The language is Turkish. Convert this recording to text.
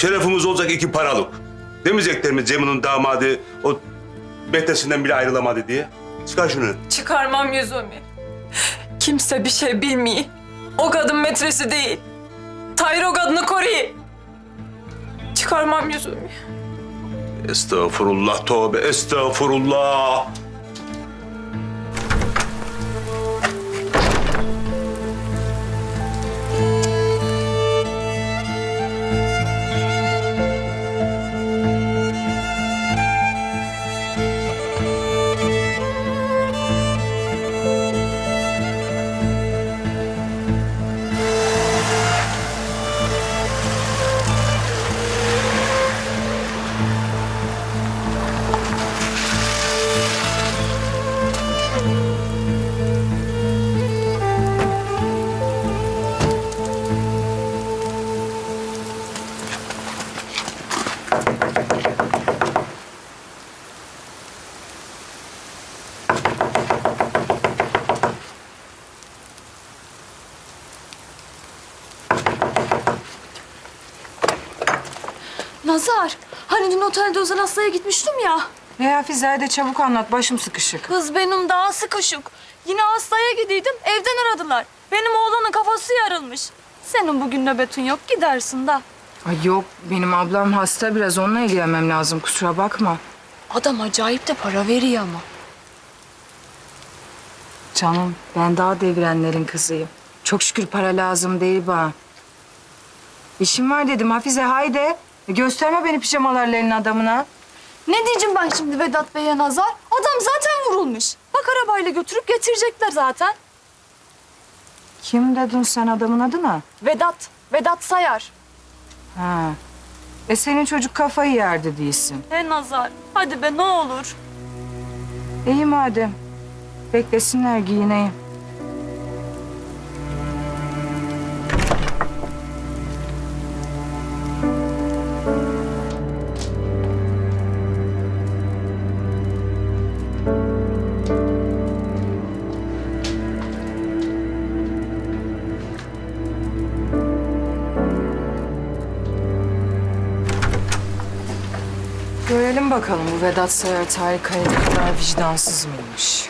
Şerefimiz olacak iki paralık. Demeyecekler mi Cemil'in damadı o betesinden bile ayrılamadı diye? Çıkar şunu. Çıkarmam yüzümü. Kimse bir şey bilmiyor. O kadın metresi değil. Tahir o kadını koruyor. Çıkarmam yüzümü. Estağfurullah tövbe estağfurullah. Nazar, hani dün otelde özel hastaya gitmiştim ya. Hadi çabuk anlat başım sıkışık. Kız benim daha sıkışık. Yine hastaya gidiydim, evden aradılar. Benim oğlanın kafası yarılmış. Senin bugün nöbetin yok, gidersin da. Ay yok benim ablam hasta biraz onunla ilgilenmem lazım kusura bakma. Adam acayip de para veriyor ama. Canım ben daha devirenlerin kızıyım. Çok şükür para lazım değil bana. İşim var dedim Hafize haydi. E, gösterme beni pijamalarla elin adamına. Ne diyeceğim ben şimdi Vedat Bey'e Nazar? Adam zaten vurulmuş. Bak arabayla götürüp getirecekler zaten. Kim dedin sen adamın adına? Vedat, Vedat Sayar. Ha. E senin çocuk kafayı yerdi değilsin. He Nazar, hadi be ne olur. İyi madem. Beklesinler giyineyim. Görelim bakalım bu Vedat Sayar Tarık kadar vicdansız mıymış.